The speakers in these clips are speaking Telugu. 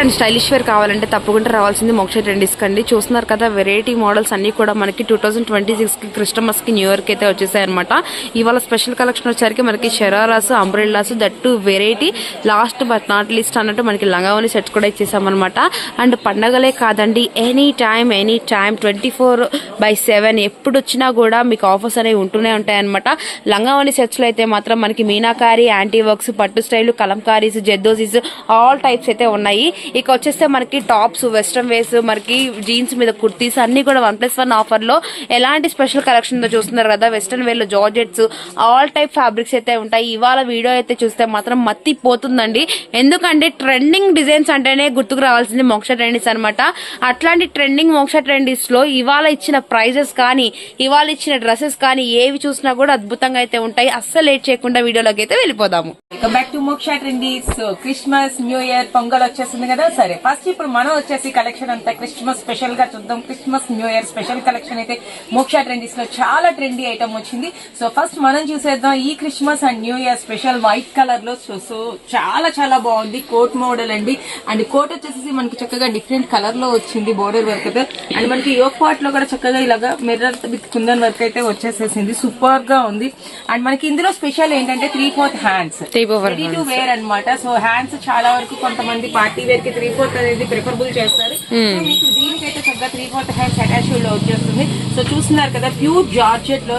అండ్ స్టైలిష్ వేర్ కావాలంటే తప్పకుండా రావాల్సింది మోక్ష ట్రెండీస్ కండి చూస్తున్నారు కదా వెరైటీ మోడల్స్ అన్ని కూడా మనకి టూ థౌసండ్ ట్వంటీ సిక్స్కి క్రిస్టమస్కి న్యూ ఇయర్కి అయితే వచ్చేసాయి అనమాట ఇవాళ స్పెషల్ కలెక్షన్ వచ్చేసరికి మనకి shararas umbrellas that variety last but not least అన్నట్టు మనకి లంగావని సెట్స్ కూడా ఇచ్చేసామన్నమాట. అండ్ పండగలే కాదండి any time any time twenty four by seven ఎప్పుడు వచ్చినా కూడా మీకు ఆఫర్స్ అనేవి ఉంటూనే ఉంటాయన్నమాట. లంగావని సెట్స్లో అయితే మాత్రం మనకి మీనాకారి యాంటీ వర్క్స్ పట్టు స్టైల్ కలంకారీస్ జెద్దోసీస్ ఆల్ టైప్స్ అయితే ఉన్నాయి. ఇక వచ్చేస్తే మనకి టాప్స్ వెస్ట్రన్ వేస్ మనకి జీన్స్ మీద కుర్తీస్ అన్ని కూడా వన్ ప్లస్ వన్ ఆఫర్లో ఎలాంటి స్పెషల్ కలెక్షన్తో చూస్తున్నారు కదా వెస్ట్రన్ వేర్లో జార్జెట్స్ ఆల్ టైప్ ఫ్యాబ్రిక్స్ అయితే ఉంటాయి. ఇవాళ వీడియో అయితే చూస్తే మాత్రం మత్తి పోతుందండి. ఎందుకంటే ట్రెండింగ్ డిజైన్స్ అంటేనే గుర్తుకు రావాల్సింది మోక్ష ట్రెండీస్ అనమాట అట్లాంటి ట్రెండింగ్ మోక్ష ట్రెండీస్లో ఇవాళ ఇచ్చిన ప్రైజెస్ కానీ ఇవాళ ఇచ్చిన డ్రెస్సెస్ కానీ ఏవి చూసినా కూడా అద్భుతంగా అయితే ఉంటాయి. అస్సలు లేట్ చేయకుండా వీడియోలోకి అయితే వెళ్ళిపోదాము. Back to Moksha Trendies. Christmas new year Pongal వచ్చేసింది కదా? సరే. ఫస్ట్ ఇప్పుడు మనం వచ్చేసి కలెక్షన్ అంతా క్రిస్మస్ స్పెషల్గా చూద్దాం. Christmas new year special collection అయితే మోక్ష ట్రెండీస్లో చాలా ట్రెండీ ఐటమ్ వచ్చింది. సో ఫస్ట్ మనం చూసేద్దాం ఈ Christmas and new year special white కలర్లో సో సో చాలా చాలా బాగుంది. కోట్ మోడల్ అండి. అండ్ కోట్ వచ్చేసి మనకి చక్కగా డిఫరెంట్ కలర్లో వచ్చింది బోర్డర్ వర్క్ అయితే. అండ్ మనకి యోక్ పార్ట్లో కూడా చక్కగా ఇలాగా మిర్రర్ విత్ కుందన్ వర్క్ అయితే వచ్చేసేసింది. సూపర్గా ఉంది. అండ్ మనకి ఇందులో స్పెషల్ ఏంటంటే three fourth hands ready to wear అన్నమాట. సో హ్యాండ్స్ చాలా వరకు కొంతమంది పార్టీ వేర్ కి త్రీ ఫోర్త్ అనేది ప్రిఫరబుల్ చేస్తారు. సో మీకు దీనికైతే చక్కగా త్రీ ఫోర్త్ హ్యాండ్స్ అటాచ్లో వచ్చేస్తుంది సో చూస్తున్నారు కదా ప్యూర్ జార్జెట్లో.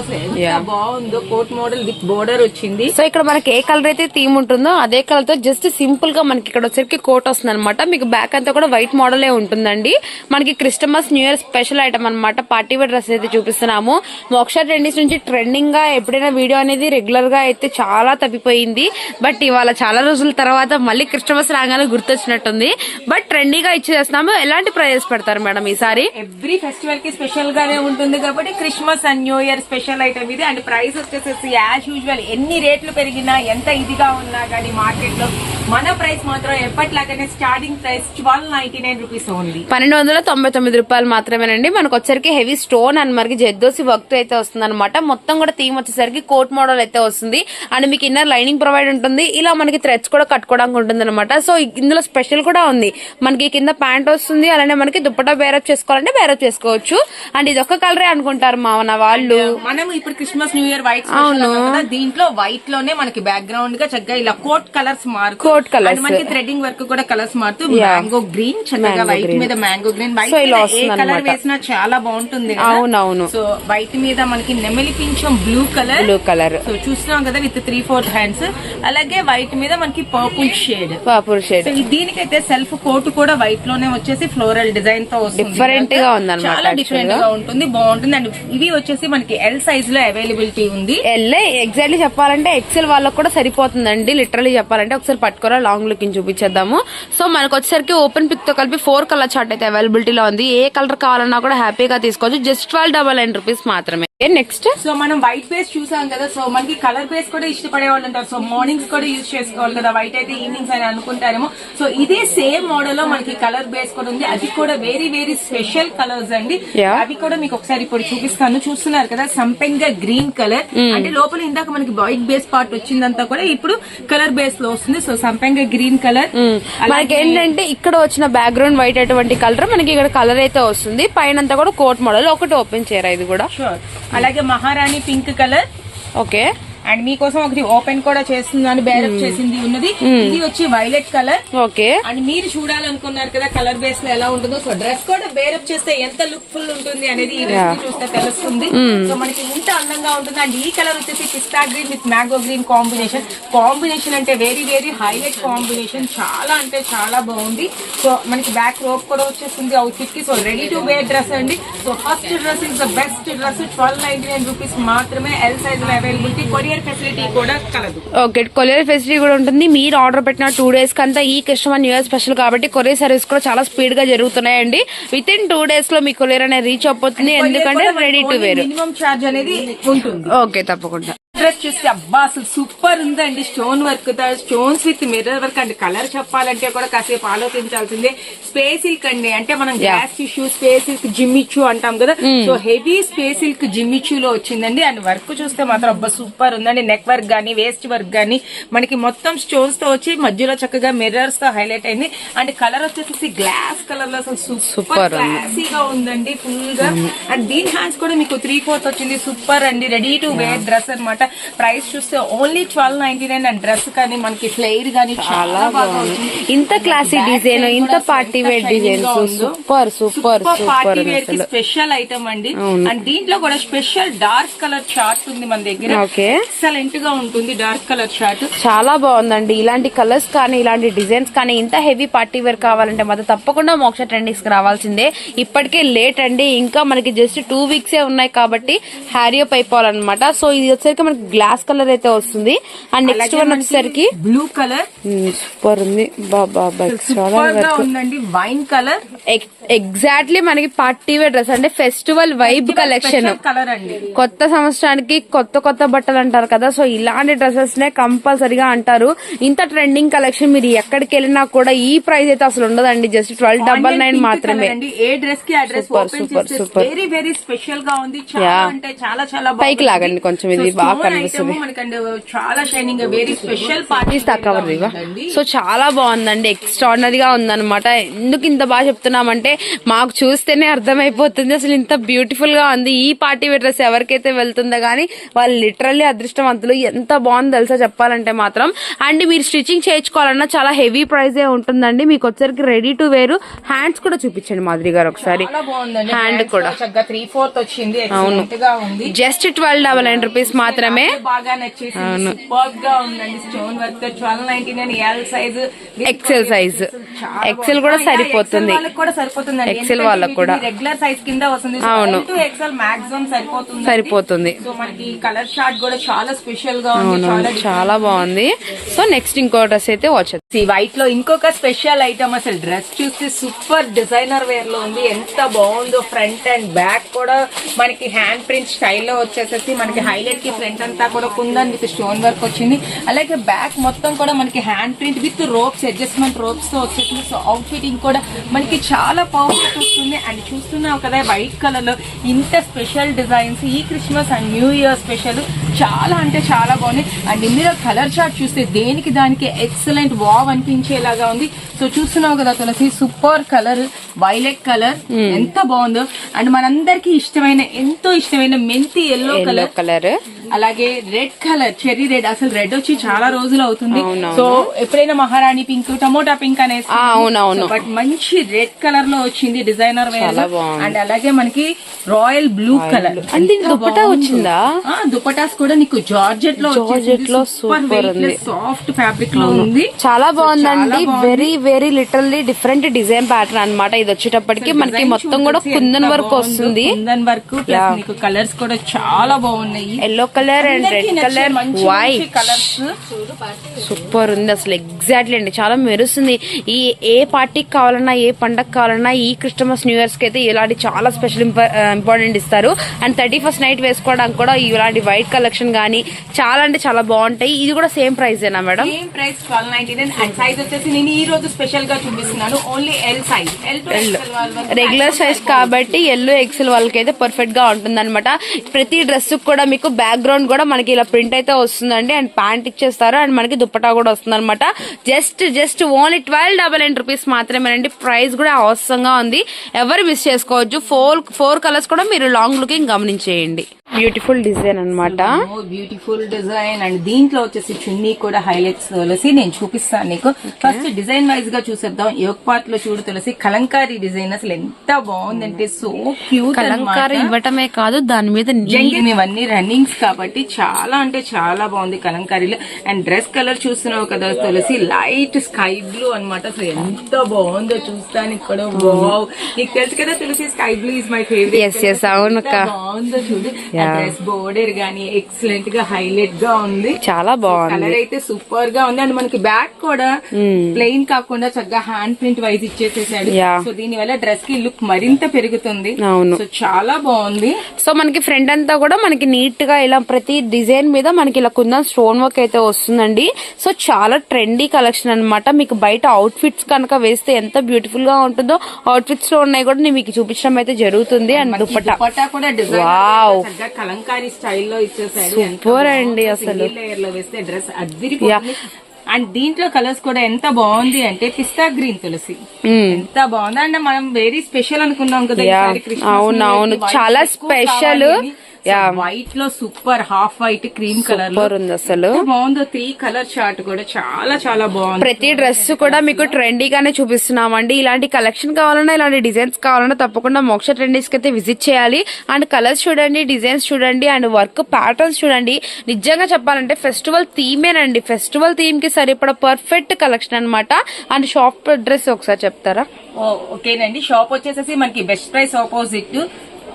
బాగుందో కోట్ మోడల్ విత్ బోర్డర్ వచ్చింది. సో ఇక్కడ మనకి ఏ కలర్ అయితే థీమ్ ఉంటుందో అదే కలర్తో జస్ట్ సింపుల్గా మనకి ఇక్కడ వచ్చరికి కోట్ వస్తుంది అనమాట మీకు బ్యాక్ అంతా కూడా వైట్ మోడలే ఉంటుందండి. మనకి Christmas new year special item అన్నమాట. పార్టీ వేర్ డ్రెస్ అయితే చూపిస్తున్నాము. మోక్ష ట్రెండీస్ నుంచి ట్రెండింగ్గా ఎప్పుడైనా వీడియో అనేది రెగ్యులర్గా అయితే చాలా తప్పిపోయింది. బట్ ఇవాళ చాలా రోజుల తర్వాత మళ్ళీ క్రిస్టమస్ రాగానే గుర్తొచ్చినట్టుంది. బట్ ట్రెండీగా ఇచ్చేస్తున్నాము ఎలాంటి ప్రైజెస్ పెడతారు మేడం ఈసారి? ఎవ్రీ ఫెస్టివల్కి స్పెషల్ గానే ఉంటుంది కాబట్టి Christmas and new year special item ఇది. అండ్ ప్రైస్ వచ్చేసేసి యాజ్ యూజువల్ ఎన్ని రేట్లు పెరిగినా ఎంత ఇదిగా ఉన్నా కానీ మార్కెట్లో మన ప్రైస్ మాత్రం ఎప్పటిలాగానే starting price twelve ninety nine rupees only పన్నెండు వందల తొంభై తొమ్మిది రూపాయలు మాత్రమేనండి. మనకు వచ్చరికి హెవీ స్టోన్ అండ్ మనకి జెద్దోసి వర్క్ అయితే వస్తుంది అనమాట మొత్తం కూడా థీమ్ వచ్చేసరికి కోట్ మోడల్ అయితే వస్తుంది. అండ్ మీకు ఇన్నర్ లైనింగ్ ప్రొవైడ్ ఉంటుంది. ఇలా మనకి థ్రెడ్స్ కూడా కట్టుకోవడానికి ఉంటుంది అనమాట సో ఇందులో స్పెషల్ కూడా ఉంది. మనకి కింద ప్యాంట్ వస్తుంది అలానే మనకి దుప్పటా బేరప్ చేసుకోవాలంటే బేరప్ చేసుకోవచ్చు. అండ్ ఇది ఒక్క కలరే అనుకుంటారు మా మన వాళ్ళు మనం ఇప్పుడు క్రిస్మస్ న్యూ ఇయర్ వైట్ దీంట్లో వైట్లోనే మనకి బ్యాక్గ్రౌండ్గా చక్కగా ఇలా కోట్ కలర్స్ మారుతూ Coat colours. and మనకి థ్రెడింగ్ వర్క్ కూడా కలర్స్ మారుతూ మ్యాంగో గ్రీన్ చక్కగా వైట్. మీద మ్యాంగో గ్రీన్ వైట్ ఏ కలర్. వేసినా చాలా బాగుంటుంది. అవునవును. సో వైట్ మీద మనకి నెమలి పింఛం blue colour blue colour so చూస్తున్నాం కదా విత్ త్రీ ఫోర్త్ హ్యాండ్స్ అలాగే వైట్ మీద మనకి పర్పుల్ షేడ్ పాపూర్ షేడ్ దీనికైతే సెల్ఫ్ కోట్ కూడా వైట్లోనే వచ్చేసి ఫ్లోరల్ డిజైన్తో వస్తుంది. Different గా ఉందన్నమాట చాలా డిఫరెంట్గా. ఉంటుంది బాగుంటుంది. అండ్ ఇవి వచ్చేసి మనకి ఎల్ సైజ్లో అవైలబిలిటీ ఉంది. ఎల్లే ఎగ్జాక్ట్లీ చెప్పాలంటే ఎక్సెల్ వాళ్ళకి కూడా సరిపోతుందండి. లిటరలీ చెప్పాలంటే ఒకసారి పట్టుకోరా లాంగ్ లుక్ చూపించేద్దాము. సో మనకు వచ్చేసరికి ఓపెన్ పిక్తో కలిపి ఫోర్ కలర్ చార్ట్ అయితే అవైలబిలిటీలో ఉంది. ఏ కలర్ కావాలన్నా కూడా హ్యాపీగా తీసుకోవచ్చు. Just twelve double nine rupees మాత్రమే. నెక్స్ట్ సో మనం వైట్ బేస్ చూసాం కదా సో మనకి కలర్ బేస్ కూడా ఇష్టపడే వాళ్ళు ఉంటారు. సో మార్నింగ్స్ కూడా యూజ్ చేసుకోవాలి కదా వైట్ అయితే ఈవినింగ్స్ అని అనుకుంటారేమో. సో ఇదే సేమ్ మోడల్లో మనకి కలర్ బేస్ కూడా ఉంది. అది కూడా వెరీ వెరీ స్పెషల్ కలర్స్ అండి. అవి కూడా మీకు ఒకసారి ఇప్పుడు చూపిస్తాను. చూస్తున్నారు కదా సంపెంగ గ్రీన్ కలర్ అంటే లోపల ఇందాక మనకి వైట్ బేస్ పార్ట్ వచ్చిందంతా కూడా ఇప్పుడు కలర్ బేస్లో వస్తుంది. సో సంపెంగ గ్రీన్ కలర్ మనకి ఏంటంటే ఇక్కడ వచ్చిన బ్యాక్గ్రౌండ్ వైట్ అటువంటి కలర్ మనకి ఇక్కడ కలర్ అయితే వస్తుంది. పైన అంతా కూడా కోట్ మోడల్ ఒకటి ఓపెన్ చేయరా ఇది కూడా? షూర్ అలాగే మహారాణి పింక్ కలర్. ఓకే. అండ్ మీకోసం ఒకటి ఓపెన్ కూడా చేస్తున్నాను బేరప్ చేసింది ఉన్నది. ఇది వచ్చి వైలెట్ కలర్. ఓకే. అండ్ మీరు చూడాలనుకున్నారు కదా కలర్ బేస్లో ఎలా ఉంటుందో. సో డ్రెస్ కూడా బేరప్ చేస్తే ఎంత లుక్ ఫుల్ ఉంటుంది అనేది ఈ డ్రెస్ చూస్తే తెలుస్తుంది. సో మనకి ఇంత అందంగా ఉంటుంది. అండ్ ఈ కలర్ వచ్చేసి pista green with mango green combination. Combination అంటే వెరీ వెరీ హైలైట్ కాంబినేషన్. చాలా అంటే చాలా బాగుంది. సో మనకి బ్యాక్ రోప్ కూడా వచ్చేస్తుంది అవుట్ఫిట్కి so ready to wear dress అండి. So first dress is the best dress twelve ninety nine rupees మాత్రమే. ఎల్ సైజ్లో అవైలబిలిటీ కొరియర్ ఫెసిలిటీ కూడా కలదు. ఓకే కొరియర్ ఫెసిలిటీ కూడా ఉంటుంది. మీరు ఆర్డర్ పెట్టిన టూ డేస్ కంతా ఈ కస్టమర్ న్యూ ఇయర్ స్పెషల్ కాబట్టి కొరియర్ సర్వీస్ కూడా చాలా స్పీడ్గా జరుగుతున్నాయండి. విత్ ఇన్ టూ డేస్లో మీ కొరియర్ అనేది రీచ్ అయిపోతుంది ఎందుకంటే ready to wear minimum charge అనేది ఉంటుంది. ఓకే తప్పకుండా. డ్రెస్ చూస్తే అబ్బా అసలు సూపర్ ఉందండి. Stone work stones with mirror work and. Colour చెప్పాలంటే కూడా కాసేపు ఆలోచించాల్సిందే. స్పేస్ సిల్క్ అండి. అంటే మనం glass tissue space silk jimmy choo అంటాం కదా. So heavy space silk jimmy choo లో వచ్చిందండి. అండ్ వర్క్ చూస్తే మాత్రం అబ్బా సూపర్ ఉందండి. నెక్ వర్క్ గానీ వేస్ట్ వర్క్ గానీ మనకి మొత్తం స్టోన్స్తో వచ్చి మధ్యలో చక్కగా మిర్రర్స్తో హైలైట్ అయింది. అండ్ కలర్ వచ్చేసి గ్లాస్ కలర్లో అసలు సూపర్ ఉంది. క్లాసీగా ఉందండి ఫుల్గా. అండ్ దీని హ్యాండ్స్ కూడా మీకు త్రీ ఫోర్త్ వచ్చింది. సూపర్ అండి. రెడీ టు వేర్ డ్రెస్ అన్నమాట ప్రైస్ చూస్తే only twelve ninety nine and dress కానీ మనకి ఫ్లెయిర్ కానీ చాలా బాగా వచ్చింది ఇంత క్లాసీ డిజైన్ ఇంత party wear designs super super party వేర్కి స్పెషల్ ఐటమ్ అండి. అండ్ దీంట్లో కూడా స్పెషల్ డార్క్ కలర్ చార్ట్ ఉంది మన దగ్గర. ఓకే. ఎక్సలెంట్గా ఉంటుంది డార్క్ కలర్ చార్ట్ చాలా బాగుందండి. ఇలాంటి కలర్స్ కానీ ఇలాంటి డిజైన్స్ కానీ ఇంత హెవీ పార్టీ వేర్ కావాలంటే మాత్రం తప్పకుండా మోక్ష ట్రెండింగ్స్కి రావాల్సిందే. ఇప్పటికే లేట్ అండి. ఇంకా మనకి జస్ట్ టూ వీక్స్ ఏ ఉన్నాయి కాబట్టి హ్యారీ అప్ అయిపోవాలన్నమాట సో ఇది వచ్చేసరికి మనకి గ్లాస్ కలర్ అయితే వస్తుంది. అండ్ నెక్స్ట్ వన్ వచ్చేసరికి బ్లూ కలర్. సూపర్ ఉంది. బాబా చాలా సూపర్ ఉందండి. Wine colour. ఎగ్జాక్ట్లీ మనకి పార్టీ వేర్ డ్రెస్ అంటే ఫెస్టివల్ వైబ్ కలెక్షన్. కలర్ అండి. కొత్త సంవత్సరానికి కొత్త కొత్త బట్టలు అంటారు కదా. సో ఇలాంటి డ్రెస్సెస్ నే కంపల్సరీగా అంటారు. ఇంత ట్రెండింగ్ కలెక్షన్ మీరు ఎక్కడికి వెళ్ళినా కూడా ఈ ప్రైస్ అయితే అసలు ఉండదండి. జస్ట్ ట్వెల్వ్ డబల్ నైన్ మాత్రమే. ఏ డ్రెస్కి super, చేస్తే super. వెరీ వెరీ స్పెషల్గా ఉంది. పైకి లాగండి కొంచెం ఇది బాగా కనిపిస్తుంది. మనకంటే చాలా షైనింగ్ వెరీ స్పెషల్ పార్టీ తీస్తా కవర్ ఇవా సో చాలా బాగుందండి. ఎక్స్ట్రాడినరీ గా ఉందన్నమాట. ఎందుకు ఇంత బాగా చెప్తున్నామంటే మాకు చూస్తేనే అర్థమైపోతుంది. అసలు ఇంత బ్యూటిఫుల్గా ఉంది. ఈ పార్టీ డ్రెస్ ఎవరికైతే వెళ్తుందో గానీ వాళ్ళు లిటరల్లీ అదృష్టవంతులు. ఎంత బాగుంది తెలుసా చెప్పాలంటే మాత్రం. అండ్ మీరు స్టిచ్చింగ్ చేయించుకోవాలన్నా చాలా హెవీ ప్రైస్ ఉంటుందండి. మీకు వచ్చరికి రెడీ టు వేరు హ్యాండ్స్ కూడా చూపించండి మాధురి గారు ఒకసారి. హ్యాండ్ కూడా. త్రీ ఫోర్త్ ఉంది. Just twelve double nine rupees మాత్రమే? బాగా సూపర్గా ఉందండి. Stone work twelve ninety nine L size XL size. XL కూడా సరిపోతుంది. కూడా సరిపోతుంది XL వాళ్ళకి కూడా. రెగ్యులర్ సైజ్ కింద వస్తుంది. అవును. ఎక్సెల్ మాక్సిమం సరిపోతుంది సరిపోతుంది. సో మనకి కలర్ షార్ట్ కూడా చాలా స్పెషల్గా ఉంది. చాలా బాగుంది. సో నెక్స్ట్ ఇంకో డ్రెస్ అయితే వచ్చేది. వైట్లో ఇంకొక స్పెషల్ ఐటమ్ అసలు డ్రెస్ చూస్తే సూపర్ డిజైనర్ వేర్లో ఉంది. ఎంత బాగుందో ఫ్రంట్ అండ్ బ్యాక్ కూడా మనకి హ్యాండ్ ప్రింట్ స్టైల్లో వచ్చేసేసి మనకి హైలైట్కి ఫ్రంట్ అంతా కూడా కుందన్ విత్ స్టోన్ వర్క్ వచ్చింది. అలాగే బ్యాక్ మొత్తం కూడా మనకి hand print with ropes adjustment రోప్స్తో వచ్చేసింది సో అవుట్ ఫిట్టింగ్ కూడా మనకి చాలా పర్ఫెక్ట్ వస్తుంది అండ్ చూస్తున్నావు కదా వైట్ కలర్లో ఇంత స్పెషల్ డిజైన్స్ ఈ Christmas and new year special చాలా అంటే చాలా బాగుంది అండ్ ఇందులో కలర్ చార్ట్ చూస్తే దేనికి దానికి ఎక్సలెంట్ వావ్ అనిపించేలాగా ఉంది. సో చూస్తున్నావు కదా Tulasi super colour violet colour ఎంత బాగుందో. అండ్ మనందరికి ఇష్టమైన ఎంతో ఇష్టమైన మెంతి ఎల్లో కలర్ కలర్ అలాగే రెడ్ కలర్ చెర్రీ రెడ్ అసలు రెడ్ వచ్చి చాలా రోజులు అవుతుంది. సో ఎప్పుడైనా మహారాణి పింక్ టమోటా పింక్ అనేసి ఆ, అవునవును. బట్ మంచి రెడ్ కలర్లో వచ్చింది డిజైనర్ వేర్. అండ్ అలాగే మనకి royal blue colour and dupatta వచ్చిందా? దుపటాస్ కూడా నీకు జార్జెట్లో జార్జెట్లో సూపర్. సాఫ్ట్ ఫ్యాబ్రిక్లో ఉంది చాలా బాగుందండి. Very very literally different design pattern అన్నమాట ఇది వచ్చేటప్పటికి మనకి మొత్తం కూడా కుందన్ వర్క్. వస్తుంది కుందన్ వర్క్ నీకు కలర్స్ కూడా చాలా బాగున్నాయి yellow colour and red colour white colours super ఉంది అసలు ఎగ్జాక్ట్లీ అండి. చాలా మెరుస్తుంది. ఈ ఏ పార్టీకి కావాలన్నా ఏ పండగ కావాలన్నా ఈ క్రిస్టమస్ న్యూ ఇయర్స్కి అయితే ఇలాంటి చాలా స్పెషల్ ఇంపార్టెంట్ ఇస్తారు. అండ్ థర్టీ ఫస్ట్ నైట్ వేసుకోవడానికి కూడా ఇలాంటి వైట్ కలెక్షన్ గానీ చాలా అంటే చాలా బాగుంటాయి. ఇది కూడా సేమ్ ప్రైస్ ఏనా madam? Same price twelve ninety nine and size వచ్చేసి నేను ఈ రోజు స్పెషల్గా చూపిస్తున్నాను. Only L size L regular size కాబట్టి ఎల్లో ఎక్సెల్ వాళ్ళకి అయితే పర్ఫెక్ట్గా ఉంటుంది అనమాట ప్రతి డ్రెస్ కూడా మీకు బ్యాక్ బ్యాక్గ్రౌండ్ కూడా మనకి ఇలా ప్రింట్ అయితే వస్తుందండి. అండ్ ప్యాంట్ ఇచ్చేస్తారు. అండ్ మనకి దుప్పటా కూడా వస్తుందన్నమాట. Just just only twelve double nine rupees మాత్రమేనండి. ప్రైస్ కూడా అవసరంగా ఉంది. ఎవరు మిస్ చేసుకోవచ్చు ఫోర్ ఫోర్ కలర్స్ కూడా మీరు లాంగ్ లుకింగ్ గమనించేయండి. బ్యూటిఫుల్ డిజైన్ అన్నమాట. Beautiful design. అండ్ దీంట్లో వచ్చేసి చున్నీ కూడా హైలైట్స్ తులసి నేను చూపిస్తాను నీకు. ఫస్ట్ డిజైన్ వైజ్గా చూసేద్దాం. యోగ్ పార్ట్లో చూడు తులసి కలంకారీ డిజైన్ అసలు ఎంత బాగుందంటే సో క్యూట్ కలంకారీ ఇవ్వటమే కాదు దాని మీద ఇవన్నీ రన్నింగ్స్ కాబట్టి చాలా అంటే చాలా బాగుంది కలంకారీలో. అండ్ డ్రెస్ కలర్ చూస్తున్నావు కదా తులసి లైట్ స్కై బ్లూ అన్నమాట. అసలు ఎంత బాగుందో చూస్తానికి కూడా వావ్ నీకు తెలుసు కదా Tulasi sky blue is my favourite. బాగుందో చూడు. డ్రెస్ బోర్డర్ గానీ ఎక్సలెంట్గా హైలైట్గా ఉంది. చాలా బాగుంది. కలర్ అయితే సూపర్గా ఉంది. అండ్ మనకి బ్యాక్ కూడా ప్లెయిన్ కాకుండా చక్కగా హ్యాండ్ ప్రింట్ వైజ్ ఇచ్చేసేసాడు. సో దీని వల్ల డ్రెస్కి లుక్ మరింత పెరుగుతుంది. అవును. సో చాలా బాగుంది. సో మనకి ఫ్రంట్ అంతా కూడా మనకి నీట్గా ఇలా ప్రతి డిజైన్ మీద మనకి ఇలా కుందన్ స్టోన్ వర్క్ అయితే వస్తుందండి. సో చాలా ట్రెండీ కలెక్షన్ అన్నమాట. మీకు బయట అవుట్ ఫిట్స్ కనుక వేస్తే ఎంత బ్యూటిఫుల్గా ఉంటుందో అవుట్ ఫిట్స్లో ఉన్నాయి కూడా నేను మీకు చూపించడం అయితే జరుగుతుంది. అండ్ దుపట్టా. కూడా చక్కగా కలంకారీ స్టైల్లో ఇచ్చేసాడు. అండి అసలు. లేయర్లో వేస్తే డ్రెస్ అదిరిపోతుంది అండ్ దీంట్లో కలర్స్ కూడా ఎంత బాగుంది అంటే పిస్తా గ్రీన్ తులసి. ఎంత బాగుంది. అంటే మనం వెరీ స్పెషల్ అనుకున్నాం కదా అవును, అవును. చాలా ఎక్కువ వైట్లో super half white cream colour ఉంది అసలు. బాగుందో త్రీ కలర్ చార్ట్ కూడా చాలా చాలా బాగుంది. ప్రతి డ్రెస్ కూడా మీకు ట్రెండీగానే చూపిస్తున్నామండి. ఇలాంటి కలెక్షన్ కావాలన్నా ఇలాంటి డిజైన్స్ కావాలన్నా తప్పకుండా మోక్ష ట్రెండీస్కి అయితే విజిట్ చేయాలి. అండ్ కలర్స్ చూడండి డిజైన్స్ చూడండి అండ్ వర్క్ ప్యాటర్న్స్ చూడండి. నిజంగా చెప్పాలంటే ఫెస్టివల్ థీమేనండి ఫెస్టివల్ థీమ్కి సరిపడ పర్ఫెక్ట్ కలెక్షన్ అన్నమాట. అండ్ షాప్ అడ్రస్ ఒకసారి చెప్తారా? ఓకేనండి. షాప్ వచ్చేసేసి మనకి best price opposite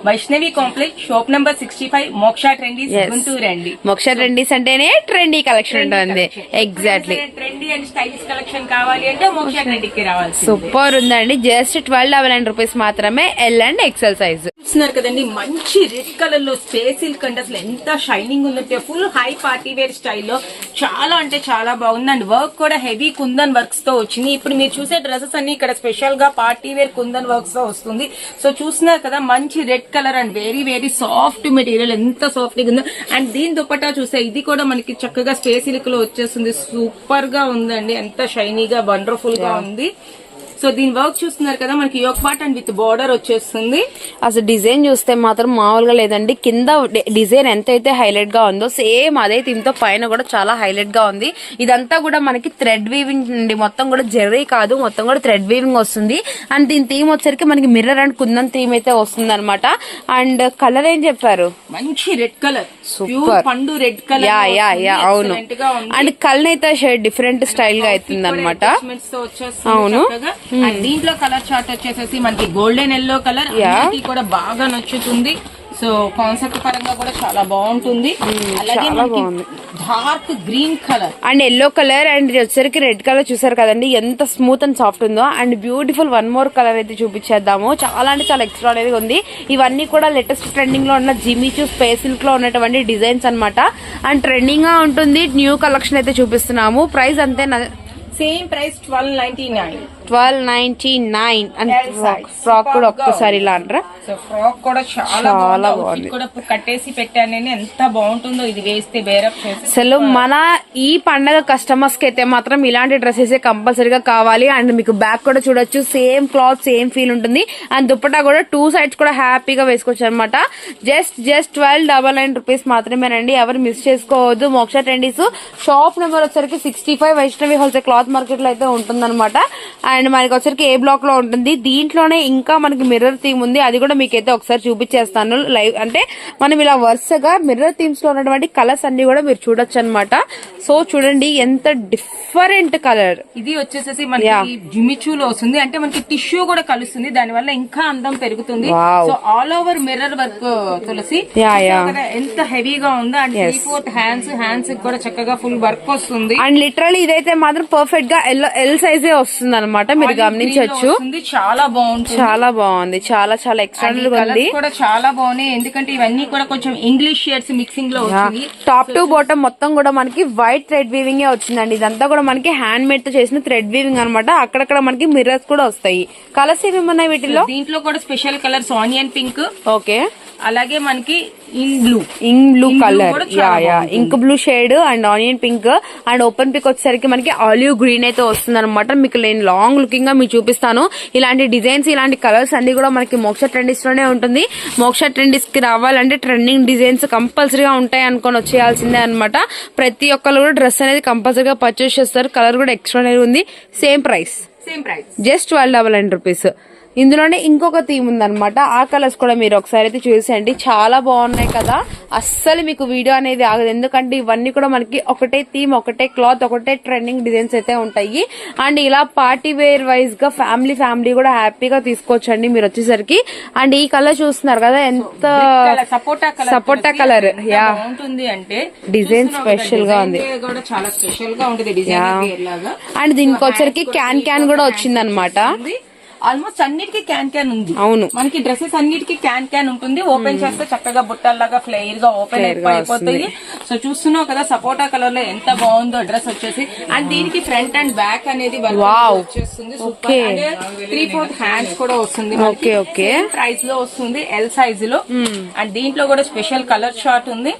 Vaishnavi complex shop number sixty five Moksha Trendies Yes. Guntur అండి మోక్ష ట్రెండీస్ అంటేనే ట్రెండీ కలెక్షన్ ఉంటుంది. Exactly trendy and stylish collection కావాలి అంటే మోక్ష ట్రెండీకి రావాల్సి సూపర్ ఉందండి. Just twelve double nine rupees మాత్రమే ఎల్ అండ్ ఎక్సెల్ సైజ్ చూస్తున్నారు కదండి. మంచి రెడ్ కలర్లో స్పేస్ సిల్క్ అంటే అసలు ఎంత షైనింగ్ ఉందంటే ఫుల్ హై పార్టీ వేర్ స్టైల్లో చాలా అంటే చాలా బాగుంది. అండ్ వర్క్ కూడా హెవీ కుందన్ వర్క్స్తో వచ్చింది. ఇప్పుడు మీరు చూసే డ్రెస్సెస్ అన్ని ఇక్కడ స్పెషల్గా పార్టీ వేర్ కుందన్ వర్క్స్తో వస్తుంది. సో చూస్తున్నారు కదా మంచి red colour and very very soft material ఎంత సాఫ్ట్గా ఉందో. అండ్ దీని దుపట్టా చూస్తే ఇది కూడా మనకి చక్కగా స్పేస్ సిల్క్లో వచ్చేస్తుంది. సూపర్గా ఉందండి. ఎంత షైనీగా వండర్ఫుల్గా ఉంది. సో దీని వర్క్ చూస్తున్నారు కదా మనకి yoke part and with border వచ్చేస్తుంది. అసలు డిజైన్ చూస్తే మాత్రం మామూలుగా లేదండి. కింద డిజైన్ ఎంత అయితే హైలైట్గా ఉందో సేమ్ అదే థీమ్తో పైన కూడా చాలా హైలైట్గా ఉంది. ఇదంతా కూడా మనకి థ్రెడ్ వీవింగ్ అండి మొత్తం కూడా జెర్రీ కాదు మొత్తం కూడా థ్రెడ్ వీవింగ్ వస్తుంది. అండ్ దీని థీమ్ వచ్చరికి మనకి మిర్రర్ అండ్ కుందన్ థీమ్ అయితే వస్తుంది అనమాట అండ్ కలర్ ఏం చెప్పారు? మంచి రెడ్ కలర్. ప్యూర్ పండు red colour yeah yeah yeah అవును. అండ్ కలర్ అయితే షేడ్ డిఫరెంట్ స్టైల్గా అవుతుంది అనమాట అవును. అండ్ దీంట్లో కలర్ చార్ట్ వచ్చేసేసి మనకి గోల్డెన్ ఎల్లో కలర్ కూడా బాగా నచ్చుతుంది. సో కాన్సెప్ట్ పరంగా కూడా చాలా బాగుంటుంది. అలాగే మనకి బాగుంది. Dark green colour and yellow colour and ఇది వచ్చరికి రెడ్ కలర్ చూసారు కదండి ఎంత స్మూత్ అండ్ సాఫ్ట్ ఉందో. And beautiful one more colour అయితే చూపించేద్దాము. చాలా అంటే చాలా ఎక్స్ట్రా అనేది ఉంది. ఇవన్నీ కూడా లేటెస్ట్ ట్రెండింగ్లో ఉన్న జిమిచూ స్పేస్ సిల్క్లో ఉన్నటువంటి డిజైన్స్ అన్నమాట. అండ్ ట్రెండింగ్గా ఉంటుంది. న్యూ కలెక్షన్ అయితే చూపిస్తున్నాము. ప్రైస్ అంతే same price twelve ninety nine twelve ninety nine and size. Frock కూడా ఒక్కసారి ఇలా అంటారా? సో ఫ్రాక్ కూడా చాలా బాగుంది. కూడా కట్టేసి పెట్టాను నేను. ఎంత బాగుంటుందో ఇది వేస్తే బేరప్ చేసి అసలు మన ఈ పండగ కస్టమర్స్కి అయితే మాత్రం ఇలాంటి డ్రెస్సెస్ కంపల్సరీగా కావాలి. అండ్ మీకు బ్యాక్ కూడా చూడొచ్చు. సేమ్ క్లాత్ సేమ్ ఫీల్ ఉంటుంది. అండ్ దుప్పటా కూడా టూ సైడ్స్ కూడా హ్యాపీగా వేసుకోవచ్చు అనమాట just just twelve double nine rupees మాత్రమేనండి. ఎవరు మిస్ చేసుకోవద్దు. మోక్ష ట్రెండీస్. షాప్ నెంబర్ వచ్చరికి sixty five Vaishnavi wholesale cloth మార్కెట్లో అయితే ఉంటుందన్నమాట. అండ్ మనకి వచ్చరికి ఏ బ్లాక్లో ఉంటుంది? దీంట్లోనే ఇంకా మనకి మిర్రర్ థీమ్ ఉంది. అది కూడా మీకైతే ఒకసారి చూపించేస్తాను. లైవ్ అంటే మనం ఇలా వరుసగా మిర్రర్ థీమ్స్లో ఉన్నటువంటి కలర్స్ అన్ని కూడా మీరు చూడొచ్చు అనమాట సో చూడండి ఎంత డిఫరెంట్ కలర్ ఇది వచ్చేసేసి మనకి జిమిచూలో వస్తుంది. అంటే మనకి టిష్యూ కూడా కలుస్తుంది. దాని వల్ల ఇంకా అందం పెరుగుతుంది. So all over mirror work Tulasi. ఎంత హెవీగా ఉందో. And three fourth hands hands కూడా చక్కగా ఫుల్ వర్క్ వస్తుంది. అండ్ లిటరల్లీ ఇదైతే మాత్రం పర్ఫెక్ట్గా ఎల్ ఎల్ సైజే వస్తుంది అనమాట మీరు గమనించవచ్చు. చాలా బాగుంటుంది. చాలా బాగుంది. చాలా చాలా ఎక్స్ట్రాడనరీ ఉంది. కూడా చాలా బాగున్నాయి. ఎందుకంటే ఇవన్నీ కూడా కొంచెం ఇంగ్లీష్ షేడ్స్ మిక్సింగ్లో టాప్ టు బాటమ్ మొత్తం కూడా మనకి వైట్ థ్రెడ్ వీవింగ్ వచ్చిందండి. ఇదంతా కూడా మనకి హ్యాండ్ మేడ్తో చేసిన థ్రెడ్ వీవింగ్ అనమాట అక్కడక్కడ మనకి మిర్రర్స్ కూడా వస్తాయి. కలర్స్ ఏమేమి ఉన్నాయి వీటిలో దీంట్లో కూడా special colours onion pink okay అలాగే మనకి in blue ink blue colour yeah. Ink blue shade and onion pink and open pick వచ్చేసరికి మనకి ఆలివ్ గ్రీన్ అయితే వస్తుంది అనమాట మీకు నేను లాంగ్ లుకింగ్గా మీకు చూపిస్తాను. ఇలాంటి డిజైన్స్ ఇలాంటి కలర్స్ అన్ని కూడా మనకి మోక్ష ట్రెండీస్లోనే ఉంటుంది. మోక్ష ట్రెండీస్కి రావాలంటే ట్రెండింగ్ డిజైన్స్ కంపల్సరీగా ఉంటాయి అనుకొని వచ్చేయాల్సిందే అనమాట ప్రతి ఒక్కరు కూడా డ్రెస్ అనేది కంపల్సరీగా పర్చేస్ చేస్తారు. కలర్ కూడా ఎక్స్ట్రా ఉంది. Same price same price just twelve double nine rupees ఇందులోనే ఇంకొక థీమ్ ఉందన్నమాట. ఆ కలర్స్ కూడా మీరు ఒకసారి అయితే చూసేయండి. చాలా బాగున్నాయి కదా. అస్సలు మీకు వీడియో అనేది ఆగదు. ఎందుకంటే ఇవన్నీ కూడా మనకి ఒకటే థీమ్ ఒకటే క్లాత్ ఒకటే ట్రెండింగ్ డిజైన్స్ అయితే ఉంటాయి. అండ్ ఇలా పార్టీ వేర్ వైజ్గా ఫ్యామిలీ ఫ్యామిలీ కూడా హ్యాపీగా తీసుకోవచ్చండి మీరు వచ్చేసరికి. అండ్ ఈ కలర్ చూస్తున్నారు కదా ఎంత సపోటా కలర్ సపోటా కలర్. యా. బాగుంటుంది అంటే డిజైన్ స్పెషల్గా ఉంది. చాలా స్పెషల్గా ఉంటుంది అండ్ దీనికి వచ్చరికి క్యాన్ క్యాన్ కూడా వచ్చిందనమాట ఆల్మోస్ట్ అన్నిటికీ క్యాన్ క్యాన్ ఉంది. అవును. మనకి డ్రెస్సెస్ అన్నిటికీ క్యాన్ క్యాన్ ఉంటుంది. ఓపెన్ చేస్తే చక్కగా బుట్టల్లాగా ఫ్లెయిర్గా ఓపెన్ అయిపోతాయి సో చూస్తున్నావు కదా సపోటా కలర్లో ఎంత బాగుందో డ్రెస్ వచ్చేసి. అండ్ దీనికి ఫ్రంట్ అండ్ బ్యాక్ అనేది. వచ్చేస్తుంది. త్రీ ఫోర్త్ హ్యాండ్స్ కూడా వస్తుంది ఓకే ఓకే. ప్రైస్లో వస్తుంది ఎల్ సైజ్లో. అండ్ దీంట్లో కూడా స్పెషల్ కలర్ షార్ట్ ఉంది.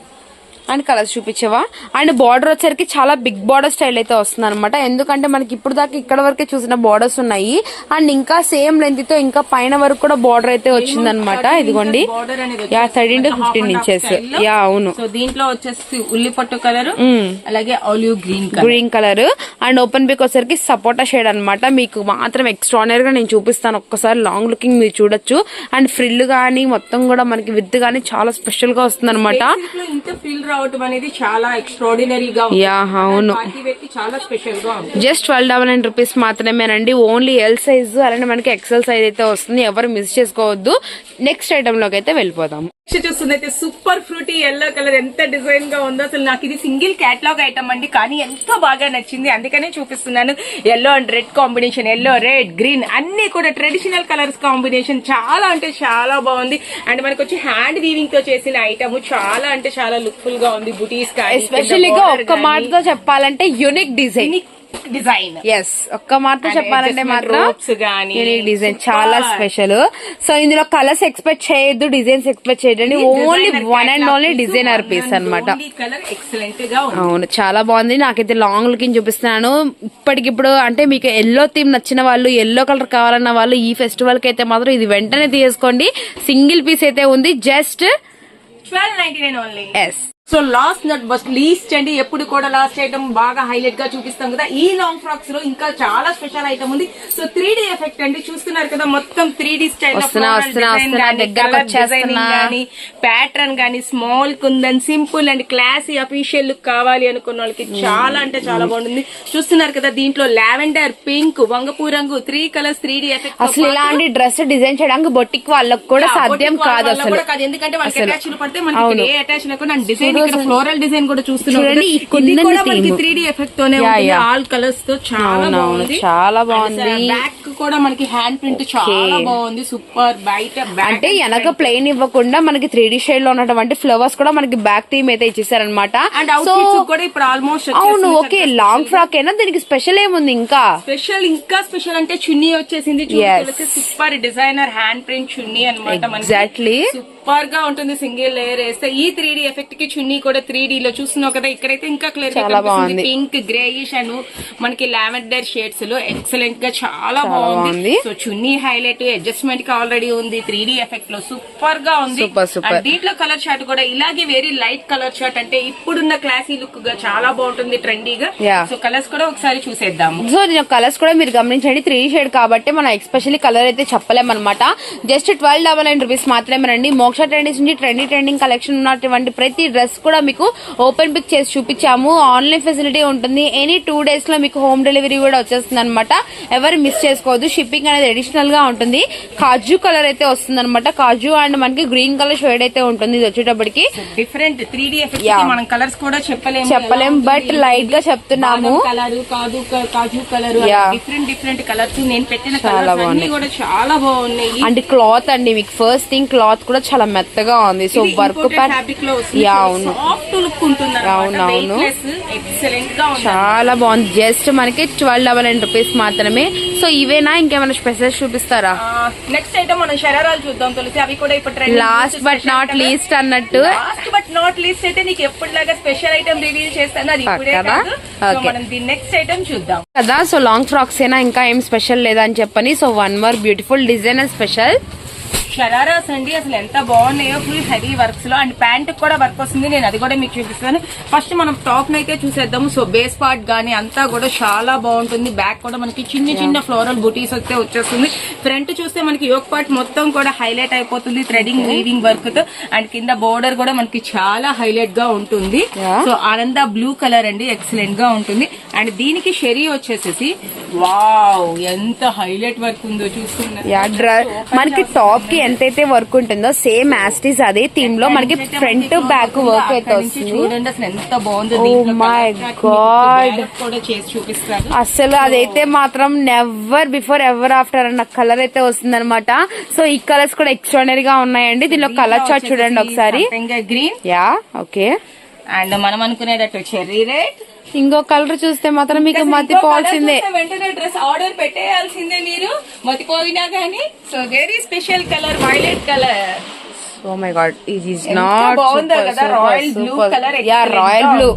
అండ్ కలర్స్ చూపించవా? అండ్ బార్డర్ వచ్చరికి చాలా బిగ్ బార్డర్ స్టైల్ అయితే వస్తుంది అనమాట ఎందుకంటే మనకి ఇప్పుడు దాకా ఇక్కడ వరకే చూసిన బార్డర్స్ ఉన్నాయి. అండ్ ఇంకా సేమ్ లెంత్తో ఇంకా పైన వరకు కూడా బార్డర్ అయితే వచ్చిందనమాట ఇదిగోండి. బార్డర్ అనేది yeah thirteen to fifteen inches yeah అవును. సో దీంట్లో వచ్చేసి ఉల్లి పట్టు కలర్ అలాగే olive green colour green colour and open pick వచ్చరికి సపోటా షేడ్ అన్నమాట. మీకు మాత్రం ఎక్స్ట్రానరీ గా నేను చూపిస్తాను. ఒక్కసారి లాంగ్ లుకింగ్ మీరు చూడొచ్చు. అండ్ ఫ్రిల్ గానీ మొత్తం కూడా మనకి విత్ గానీ చాలా స్పెషల్గా వస్తుంది అనమాట రావటం అనేది చాలా ఎక్స్ట్రాడినరీగా అవును. చాలా స్పెషల్గా just twelve double nine rupees మాత్రమేనండి ఓన్లీ ఎల్ సైజ్ అలానే మనకి ఎక్సెల్ సైజ్ అయితే వస్తుంది. ఎవరు మిస్ చేసుకోవద్దు. నెక్స్ట్ ఐటమ్లోకి అయితే వెళ్ళిపోదాం నెక్స్ట్ చూస్తుంది అయితే సూపర్ ఫ్రూటీ ఎల్లో కలర్ ఎంత డిజైన్గా ఉందో అసలు నాకు ఇది సింగిల్ క్యాటలాగ్ ఐటమ్ అండి. కానీ ఎంతో బాగా నచ్చింది. అందుకనే చూపిస్తున్నాను. Yellow and red combination yellow red green అన్ని కూడా ట్రెడిషనల్ కలర్స్ కాంబినేషన్ చాలా అంటే చాలా బాగుంది. అండ్ మనకి వచ్చి హ్యాండ్ వీవింగ్తో చేసిన ఐటమ్ చాలా అంటే చాలా లుక్ఫుల్ గా ఉంది బుటీస్ ఎస్పెషల్లీ ఒక్క మాటతో చెప్పాలంటే యూనిక్ డిజైన్ డిజైన్ ఎస్ ఒక్క మాటతో చెప్పాలంటే మాత్రం యూనిక్ డిజైన్ చాలా స్పెషల్ సో ఇందులో కలర్స్ ఎక్స్పెక్ట్ చేయొద్దు designs expect చేయడండి only one and only designer piece ఉంది. అవును చాలా బాగుంది. నాకైతే లాంగ్ లుకింగ్ చూపిస్తున్నాను. ఇప్పటికిప్పుడు అంటే మీకు ఎల్లో థీమ్ నచ్చిన వాళ్ళు ఎల్లో కలర్ కావాలన్న వాళ్ళు ఈ ఫెస్టివల్కి అయితే మాత్రం ఇది వెంటనే తీసుకోండి సింగిల్ పీస్ అయితే ఉంది just twelve ninety nine only yes so last not but least అండి ఎప్పుడు కూడా లాస్ట్ ఐటమ్ బాగా హైలైట్గా చూపిస్తాం కదా ఈ లాంగ్ ఫ్రాక్స్లో ఇంకా చాలా స్పెషల్ ఐటమ్ ఉంది సో త్రీ డి ఎఫెక్ట్ అండి చూస్తున్నారు కదా మొత్తం త్రీ డి స్టైల్ దగ్గరకు వచ్చేస్తున్నా. ప్యాటర్న్ గానీ small kundan simple and classy official look కావాలి అనుకున్న వాళ్ళకి చాలా అంటే చాలా బాగుంటుంది చూస్తున్నారు కదా దీంట్లో లావెండర్ పింక్ వంగపూ రంగు three colours three D effect అసలు ఇలాంటి డ్రెస్ డిజైన్ చేయడానికి బొట్టిక్ వాళ్ళకి కూడా సాధ్యం కాదు అసలు ఎందుకంటే అసలు. అటాచ్లు పడితే మనకి. ఏ అటాచ్ లేకుండా డిజైన్ ఇక్కడ ఫ్లోరల్ డిజైన్ కూడా చూస్తున్నాం. త్రీ డి ఎఫెక్ట్ తోనే. ఆల్ కలర్స్తో చాలా బాగుంది. చాలా బాగుంది. బ్యాక్ కూడా మనకి హ్యాండ్ ప్రింట్ చాలా బాగుంది. సూపర్ బయట అంటే వెనక ప్లెయిన్ ఇవ్వకుండా మనకి త్రీ డి షేడ్లో ఉన్నటువంటి ఫ్లవర్స్ కూడా మనకి బ్యాక్ థీమ్ అయితే ఇచ్చేసారనమాట సో కూడా ఇప్పుడు ఆల్మోస్ట్ అవును ఓకే లాంగ్ ఫ్రాక్ అయినా దీనికి స్పెషల్ ఏముంది ఇంకా? స్పెషల్ ఇంకా స్పెషల్ అంటే చున్నీ వచ్చేసింది. Super designer hand print chunni అనమాట Exactly. సూపర్గా ఉంటుంది సింగిల్ లేయర్ వేస్తే ఈ త్రీ డి ఎఫెక్ట్కి చున్నీ కూడా త్రీ డి లో చూస్తున్నావు కదా ఇక్కడైతే ఇంకా క్లియర్ చాలా బాగుంది. పింక్ గ్రేయిష్ అండ్ మనకి లావెండర్ షేడ్స్లో ఎక్సలెంట్గా చాలా బాగుంది. సో చున్నీ హైలైట్ అడ్జస్ట్మెంట్కి ఆల్రెడీ ఉంది. త్రీ డి ఎఫెక్ట్లో సూపర్గా ఉంది దీంట్లో కలర్ షార్ట్ కూడా ఇలాగే వెరీ లైట్ కలర్ షార్ట్ అంటే ఇప్పుడున్న క్లాసీ లుక్గా చాలా బాగుంటుంది ట్రెండీగా. సో కలర్స్ కూడా ఒకసారి చూసేద్దాము. సో కలర్స్ కూడా మీరు గమనించండి. త్రీ షేడ్ కాబట్టి మనం ఎక్స్పెషల్లీ కలర్ అయితే చెప్పలేమన్నమాట. Just twelve double nine rupees మాత్రమే రండి. మోక్ష ట్రెండింగ్స్ నుంచి ట్రెండీ ట్రెండింగ్ కలెక్షన్ ఉన్నటువంటి ప్రతి డ్రెస్ కూడా మీకు ఓపెన్ పిక్ చేసి చూపించాము. ఆన్లైన్ ఫెసిలిటీ ఉంటుంది. ఎనీ టూ డేస్లో మీకు హోమ్ డెలివరీ కూడా వచ్చేస్తుంది అనమాట ఎవరు మిస్ చేసుకోవద్దు. షిప్పింగ్ అనేది అడిషనల్గా ఉంటుంది. కాజు కలర్ అయితే వస్తుంది అనమాట కాజు అండ్ మనకి గ్రీన్ కలర్ షేడ్ అయితే ఉంటుంది ఇది వచ్చేటప్పటికి. Different three D. మనం కలర్స్ కూడా చెప్పలేము చెప్పలేం బట్ లైట్గా చెప్తున్నాము. కలర్ కాదు కాజు కలర్. డిఫరెంట్ డిఫరెంట్ కలర్స్ నేను పెట్టిన కలర్స్ అన్ని. కూడా చాలా బాగున్నాయి. అండ్ క్లాత్ అండి మీకు ఫస్ట్ థింగ్ క్లాత్ కూడా చాలా మెత్తగా ఉంది. సో వర్క్ వస్తుంది యా అవును. సాఫ్ట్ లుక్ ఉంటుంది. ఎక్సలెంట్గా చాలా బాగుంది. జస్ట్ మనకి ట్వెల్వ్ డబల్ నైన్ రూపీస్ మాత్రమే. సో ఇవేనా ఇంకేమైనా స్పెషల్స్ చూపిస్తారా? నెక్స్ట్ అయితే మనం శరారాలు చూద్దాం తులసి అవి కూడా ఇప్పుడు లాస్ట్ బట్ నాట్ లీస్ట్ అన్నట్టు. లాస్ట్ బట్ నాట్ లీస్ట్ అయితే నీకు ఎప్పటిలాగా స్పెషల్ ఐటమ్ రివీల్ చేస్తాను. అది ఇప్పుడే పక్కనా? కాదు. So Okay. మనం దీని నెక్స్ట్ ఐటమ్ చూద్దాం. కదా? సో లాంగ్ ఫ్రాక్స్ అయినా ఇంకా ఏం స్పెషల్ లేదా అని చెప్పని. So one more beautiful design special shararas అండి అసలు ఎంత బాగున్నాయో ఫుల్ హెవీ వర్క్స్లో. అండ్ ప్యాంట్ కూడా వర్క్ వస్తుంది. నేను అది కూడా మీకు చూపిస్తాను. ఫస్ట్ మనం టాప్ అయితే చూసేద్దాము. సో బేస్ పార్ట్ గానీ అంతా కూడా చాలా బాగుంటుంది. బ్యాక్ కూడా మనకి చిన్న చిన్న ఫ్లోరల్ బుటీస్ అయితే వచ్చేస్తుంది. ఫ్రంట్ చూస్తే మనకి యోక్ పార్ట్ మొత్తం కూడా హైలైట్ అయిపోతుంది. థ్రెడింగ్ వీవింగ్ వర్క్తో. అండ్ కింద బోర్డర్ కూడా మనకి చాలా హైలైట్గా ఉంటుంది. సో ఆనంద బ్లూ కలర్ అండి. ఎక్సలెంట్గా ఉంటుంది. అండ్ దీనికి షెరీ వచ్చేసేసి వావ్ ఎంత హైలైట్ వర్క్ ఉందో చూస్తున్నారు మనకి టాప్కి ఎంతైతే వర్క్ ఉంటుందో సేమ్ యాస్టీస్ అదే థీమ్లో మనకి ఫ్రంట్ బ్యాక్ వర్క్ అయితే వస్తుంది చూడండి అసలు ఎంత బాగుందో Oh అసలు అదైతే మాత్రం నెవర్ బిఫోర్ ఎవర్ ఆఫ్టర్ అన్న కలర్ అయితే వస్తుంది అనమాట సో ఈ కలర్స్ కూడా ఎక్స్ట్రానరీ గా ఉన్నాయండి. దీనిలో కలర్ చార్ట్ చూడండి ఒకసారి. గ్రీన్ యా ఓకే అండ్ మనం అనుకునేటట్టు చెర్రీ రెడ్ ఇంకో కలర్ చూస్తే మాత్రం మీకు మతిపోవాల్సిందే వెంటనే డ్రెస్ ఆర్డర్ పెట్టేయాల్సిందే మీరు. మతిపోయినా కానీ so very special colour violet colour oh my god ఇది నాట్ బాగుందో కదా, royal blue colour yeah royal blue.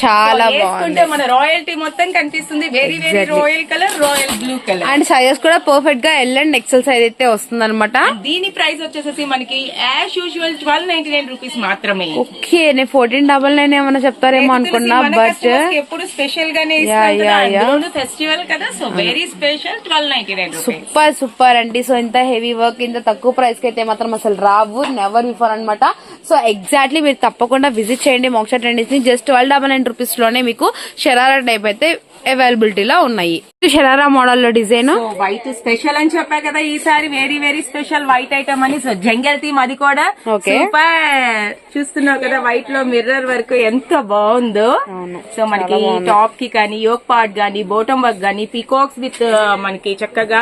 చాలా బాగుంది. మన రాయల్టీ మొత్తం కనిపిస్తుంది. Very very. Royal colour royal blue colour and sizes కూడా పర్ఫెక్ట్గా ఎల్ అండ్ ఎక్సెల్ సైజ్ అయితే వస్తుంది అనమాట దీని ప్రైస్ వచ్చేసి మనకి as usual twelve ninety nine rupees మాత్రమే. ఓకే నేను ఫోర్టీన్ డబల్ నైన్ ఏమైనా చెప్తారేమో అనుకున్నా బట్ ఎప్పుడు స్పెషల్ గానే. ఫెస్టివల్ కదా so very special twelve ninety nine super super అండి. సో ఇంత హెవీ వర్క్ ఇంత తక్కువ ప్రైస్కి అయితే మాత్రం అసలు రావు నెవర్ బిఫోర్ అనమాట సో ఎగ్జాక్ట్లీ మీరు తప్పకుండా విజిట్ చేయండి మోక్ష ట్రెండీస్ని. జస్ట్ ట్వెల్వ్ డబల్ నైన్ రూపీస్లోనే మీకు షరారా టైప్ అయితే అవైలబిలిటీలో ఉన్నాయి. షరారా మోడల్లో డిజైన్ వైట్ స్పెషల్ అని చెప్పా కదా ఈసారి very very special white item అని. సో జంగల్ థీమ్ అది కూడా. సూపర్. చూస్తున్నావు కదా వైట్లో మిర్రర్ వర్క్ ఎంత బాగుందో. సో మనకి టాప్కి కానీ యోక్ పార్ట్ గానీ బోటం వర్క్ గానీ పీకాక్స్ విత్ మనకి చక్కగా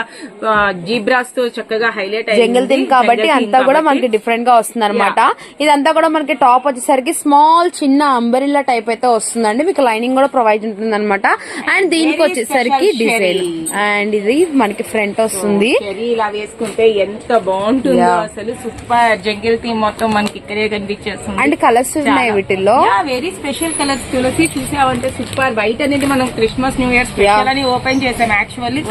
జీబ్రాస్తో చక్కగా హైలైట్ జంగిల్ థీమ్ కాబట్టి అంతా కూడా మనకి డిఫరెంట్గా వస్తుంది అనమాట ఇదంతా కూడా మనకి టాప్ వచ్చేసరికి స్మాల్ చిన్న అంబరిల్లా టైప్ అయితే వస్తుందండి. మీకు లైనింగ్ కూడా ప్రొవైడ్ ఉంటుంది అనమాట అండ్ దీనికి వచ్చేసరికి డిజైన్. అండ్ ఇది మనకి ఫ్రంట్ వస్తుంది. ఇలా వేసుకుంటే ఎంత బాగుంటుందో. అసలు సూపర్. జంగిల్ థీమ్ మొత్తం మనకి ఇక్కడే కనిపించేస్తుంది. అండ్ కలర్స్ ఉన్నాయి వీటిల్లో. వెరీ స్పెషల్ కలర్స్ తులసి చూసావంటే సూపర్. వైట్ అనేది మనం క్రిస్మస్ న్యూ ఇయర్ స్పెషల్. అని ఓపెన్ చేసాం యాక్చువల్లీ.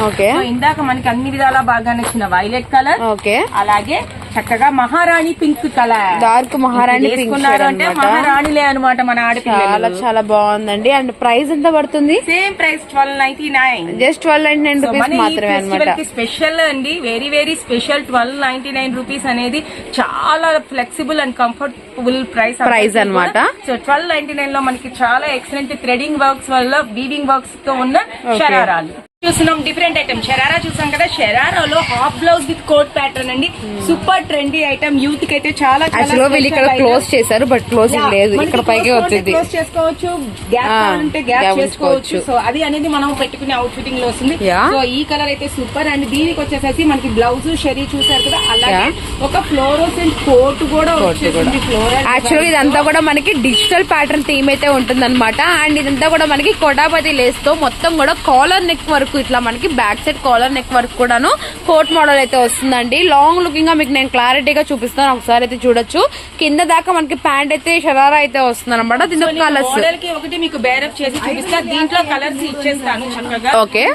ఇందాక మనకి అన్ని విధాలా బాగా నచ్చిన వైలెట్ కలర్ ఓకే అలాగే చక్కగా Maharani pink colour dark Maharani pink అంటే అనమాట మహారాణిలే అనమాట మన చాలా ఆడపిల్లలు. చాలా బాగుందండి. అండ్ ప్రైస్ ఎంత పడుతుంది? Same price twelve ninety nine just twelve nine nine rupees మాత్రమే అనమాట స్పెషల్ అండి. Very very special twelve ninety nine rupees అనేది చాలా flexible and comfortable price Price అన్నమాట. సో ట్వెల్వ్ నైన్టీ నైన్లో మనకి చాలా ఎక్సలెంట్ థ్రెడింగ్ వర్క్స్ వల్ల వీవింగ్ వర్క్స్తో ఉన్న. షరారాలు చూస్తున్నాం. డిఫరెంట్ ఐటమ్ షరారా చూసాం కదా? షరారాలో half blouse with coat pattern అండి. సూపర్ ట్రెండీ ఐటమ్ యూత్కి అయితే చాలా యాక్చువల్ వీళ్ళు ఇక్కడ క్లోజ్ చేశారు బట్ క్లోజింగ్ లేదు. ఇక్కడ పైకి వచ్చింది. క్లోజ్ చేసుకోవచ్చు. గ్యాప్ ఆ, కావాలంటే గ్యాప్ చేసుకోవచ్చు. సో అది అనేది మనం పెట్టుకునే అవుట్ ఫిట్టింగ్లో వస్తుంది. సో ఈ కలర్ అయితే సూపర్ అండ్ దీనికి వచ్చేసరికి మనకి బ్లౌజ్ షరీ చూసారు కదా? అలాగే. ఒక ఫ్లోరోసెంట్ కోట్ కూడా వచ్చేసింది ఫ్లోరల్ యాక్చువల్గా ఇదంతా కూడా మనకి డిజిటల్ ప్యాటర్న్ థీమ్ అయితే ఉంటుందన్నమాట. అండ్ ఇదంతా కూడా మనకి కొటాపతి లేస్తో మొత్తం కూడా కాలర్ నెక్ వరకు ఇట్లా మనకి బ్యాక్ సైడ్ కాలర్ నెక్ వరకు కూడాను కోట్ మోడల్ అయితే వస్తుందండి. లాంగ్ లుకింగ్గా మీకు నేను క్లారిటీగా చూపిస్తాను. ఒకసారి అయితే చూడొచ్చు. కింద దాకా మనకి ప్యాంట్ అయితే షరారా అయితే వస్తుంది అనమాట దీంట్లో కలర్స్ ఒకటి మీకు బేరప్ చేసి చూపిస్తా. దీంట్లో కలర్స్ ఇచ్చేస్తాను చక్కగా. ఓకే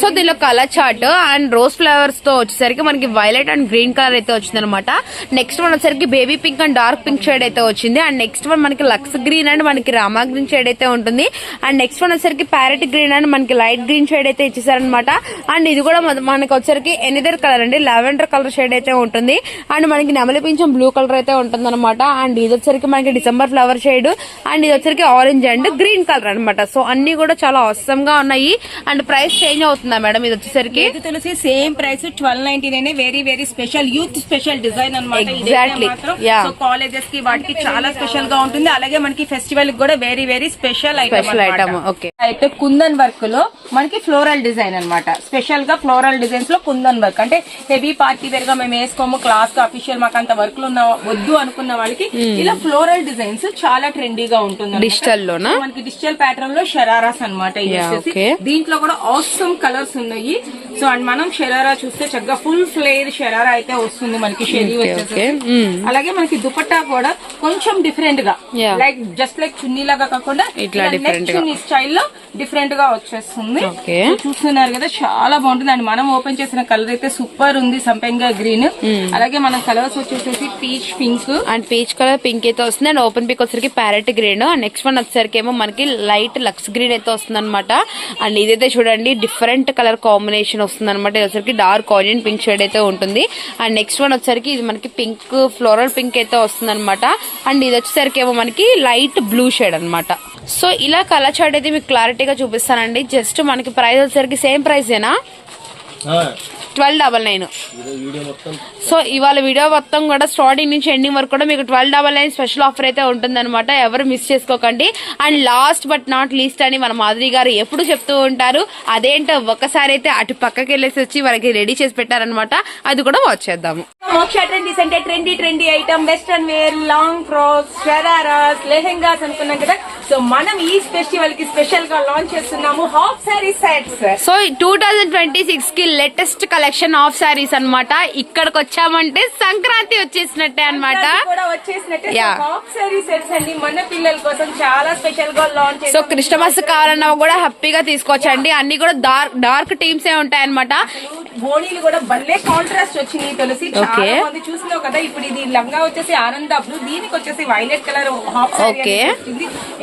సో దీనిలో కలర్ చార్ట్ అండ్ రోజ్ ఫ్లవర్స్తో వచ్చేసరికి మనకి వైలెట్ అండ్ గ్రీన్ కలర్ అయితే వచ్చింది అనమాట నెక్స్ట్ వన్ వచ్చేసరికి baby pink and dark pink shade అయితే వచ్చింది. అండ్ నెక్స్ట్ వన్ మనకి లక్స్ గ్రీన్ అండ్ మనకి రామా గ్రీన్ షేడ్ అయితే ఉంటుంది. అండ్ నెక్స్ట్ వన్ వచ్చేసరికి ప్యారెట్ గ్రీన్ అండ్ మనకి లైట్ గ్రీన్ షేడ్ అయితే ఇచ్చేసారనమాట అండ్ ఇది కూడా మన- మనకి వచ్చేసరికి ఎనిదర్ కలర్ అండి. లావెండర్ కలర్ షేడ్ అయితే ఉంటుంది. అండ్ మనకి నెమలి పింఛం బ్లూ కలర్ అయితే ఉంటుంది అనమాట అండ్ ఇది వచ్చేసరికి మనకి డిసెంబర్ ఫ్లవర్ షేడ్. అండ్ ఇది వచ్చరికి ఆరెంజ్ అండ్ గ్రీన్ కలర్ అనమాట సో అన్ని కూడా చాలా అవసరంగా ఉన్నాయి. అండ్ ప్రైస్ చేంజ్ అవుతుందా మేడం ఇది వచ్చేసరికి? తెలిసి same price twelve ninety nine very very special youth special design అనమాట కాలేజెస్కి వాటికి చాలా స్పెషల్గా ఉంటుంది. అలాగే మనకి ఫెస్టివల్ కూడా very very special special item okay అయితే కుందన్ వర్క్లో మనకి ఫ్లోరల్ డిజైన్ అన్నమాట. స్పెషల్గా ఫ్లోరల్ డిజైన్స్లో కుందన్ వర్క్. అంటే హెవీ పార్టీ వేర్గా మేము వేసుకోము క్లాస్గా అఫీషియల్ మాకు అంత వర్క్లో ఉన్న వద్దు అనుకున్న వాళ్ళకి ఇలా ఫ్లోరల్ డిజైన్స్ చాలా ట్రెండీగా ఉంటుంది డిజిటల్ లోనా? మనకి డిజిటల్ ప్యాటర్న్లో షరారాస్ అనమాట. దీంట్లో కూడా ఆసమ్ కలర్స్ ఉన్నాయి. సో అండ్ మనం షరారా చూస్తే చక్కగా ఫుల్ ఫ్లేర్ షరారా అయితే వస్తుంది మనకి షెరీ వచ్చేసి. అలాగే మనకి దుపట్టా కూడా కొంచెం డిఫరెంట్గా. లైక్ జస్ట్ లైక్ చున్నీ లాగా కాకుండా ఇట్లా. చున్నీ స్టైల్లో డిఫరెంట్గా వచ్చేస్తుంది. చూస్తున్నారు కదా చాలా బాగుంటుంది. అండ్ మనం ఓపెన్ చేసిన కలర్ అయితే సూపర్ ఉంది సంపెంగా గ్రీన్. అలాగే మన కలర్స్ వచ్చేసేసి peach pink and peach colour pink అయితే వస్తుంది. అండ్ ఓపెన్ పిక్ వచ్చరికి parrot green and next one వచ్చేసరికి ఏమో మనకి లైట్ లక్స్ గ్రీన్ అయితే వస్తుంది అనమాట అండ్ ఇదైతే చూడండి డిఫరెంట్ కలర్ కాంబినేషన్ వస్తుంది అనమాట ఇది వచ్చరికి డార్క్ ఆరియన్ పింక్ షేడ్ అయితే ఉంటుంది. అండ్ నెక్స్ట్ వన్ వచ్చరికి ఇది మనకి పింక్ ఫ్లోరల్ పింక్ అయితే వస్తుంది అనమాట అండ్ ఇది వచ్చేసరికి ఏమో మనకి లైట్ బ్లూ షేడ్ అన్నమాట. సో ఇలా కలర్ చార్ట్ అయితే మీకు క్లారిటీగా చూపిస్తానండి. జస్ట్ మనకి ప్రైస్ వచ్చేసరికి same ప్రైసేనా? Twelve double nine. So ఇవాళ వీడియో మొత్తం కూడా స్టార్టింగ్ నుంచి ఎండింగ్ వరకు కూడా మీకు twelve double nine special offer అయితే ఉంటుందన్నమాట. ఎవరు మిస్ చేసుకోకండి. And last but not least అని మన మాధురి గారు ఎప్పుడు చెప్తూ ఉంటారు అదేంటో ఒకసారి అయితే అటు పక్కకి వెళ్ళేసి వచ్చి వాళ్ళకి రెడీ చేసి పెట్టారనమాట అది కూడా వాచ్ చేద్దాము. మోక్ష ట్రెండీస్ అంటే trendy trendy item western wear long frocks shararas lehengas అనుకున్నాం కదా. సో మనం ఈ ఫెస్టివల్కి స్పెషల్గా లాంచ్ చేస్తున్నాము. Half sari sets so two thousand twenty సిక్స్కి లేటెస్ట్ కలెక్షన్ ఆఫ్ సారీస్ అన్నమాట. ఇక్కడికి వచ్చామంటే సంక్రాంతి వచ్చేసినట్టే అన్నమాట. కూడా వచ్చేసినట్టే. హాఫ్ సారీ సెట్స్ అండి మన పిల్లల కోసం చాలా స్పెషల్గా లాంచ్ సో క్రిస్టమస్ కావాలన్నా కూడా హ్యాపీగా తీసుకోవచ్చండి అన్ని కూడా డార్క్ డార్క్ టీమ్స్ ఏ ఉంటాయి అనమాట బోనీలు కూడా భలే కాంట్రాస్ట్ వచ్చినాయి తులసి. మంది చూసినావు కదా ఇప్పుడు ఇది లంగా వచ్చేసి ఆనంద బ్లూ దీనికి వచ్చేసి వైలెట్ కలర్ హాఫ్ Okay.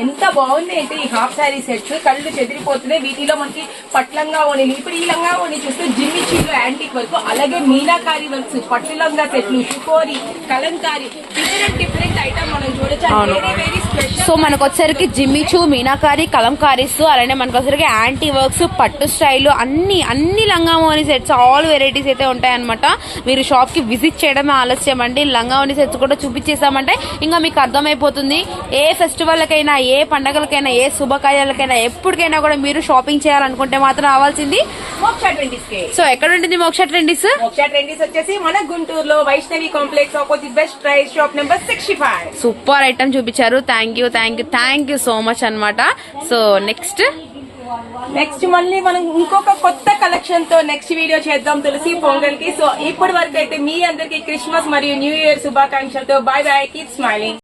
ఎంత బాగుంది అంటే ఈ హాఫ్ సారీ సెట్స్ కళ్ళు చెదిరిపోతున్నాయి. వీటిలో మనకి పట్లంగా ఓణీలు ఇప్పుడు ఈ లంగా ఓణి చూస్తే జిమ్మి చీలు యాంటిక్ వర్క్ అలాగే మీనాకారి వర్క్స్ పట్టు లంగా సెట్లు షుకోరి కలంకారి డిఫరెంట్ డిఫరెంట్ ఐటమ్ మనం చూడొచ్చు. వెరీ వెరీ సో మనకు వచ్చరికి జిమ్మిచు మీనాకారి కలంకారీస్ అలానే మనకు వచ్చరికి యాంటీ వర్క్స్ పట్టు స్టైల్ అన్ని అన్ని లంగామోని సెట్స్ ఆల్ వెరైటీస్ అయితే ఉంటాయన్నమాట. మీరు షాప్కి విజిట్ చేయడమే ఆలస్యం అండి. లంగామోని సెట్స్ కూడా చూపించేసామంటే ఇంకా మీకు అర్థమైపోతుంది. ఏ ఫెస్టివల్కైనా ఏ పండగలకైనా ఏ శుభకార్యాలకైనా ఎప్పటికైనా కూడా మీరు షాపింగ్ చేయాలనుకుంటే మాత్రం రావాల్సింది మోక్ష సో ఎక్కడ ఉంటుంది మోక్ష ట్రెండీస్ మోక్ష ట్రెండీస్ వచ్చేసి మన గుంటూరులో Vaishnavi complex opposite best price shop number sixty five. Super item చూపించారు. Thank you thank you thank you so much అన్నమాట. So next. నెక్స్ట్ మళ్ళీ మనం ఇంకొక కొత్త కలెక్షన్తో నెక్స్ట్ వీడియో చేద్దాం తులసి పొంగల్కి సో ఇప్పటి వరకు అయితే మీ అందరికి క్రిస్మస్ మరియు న్యూ ఇయర్ శుభాకాంక్షలతో బాయ్ బాయ్ కీప్ స్మైలింగ్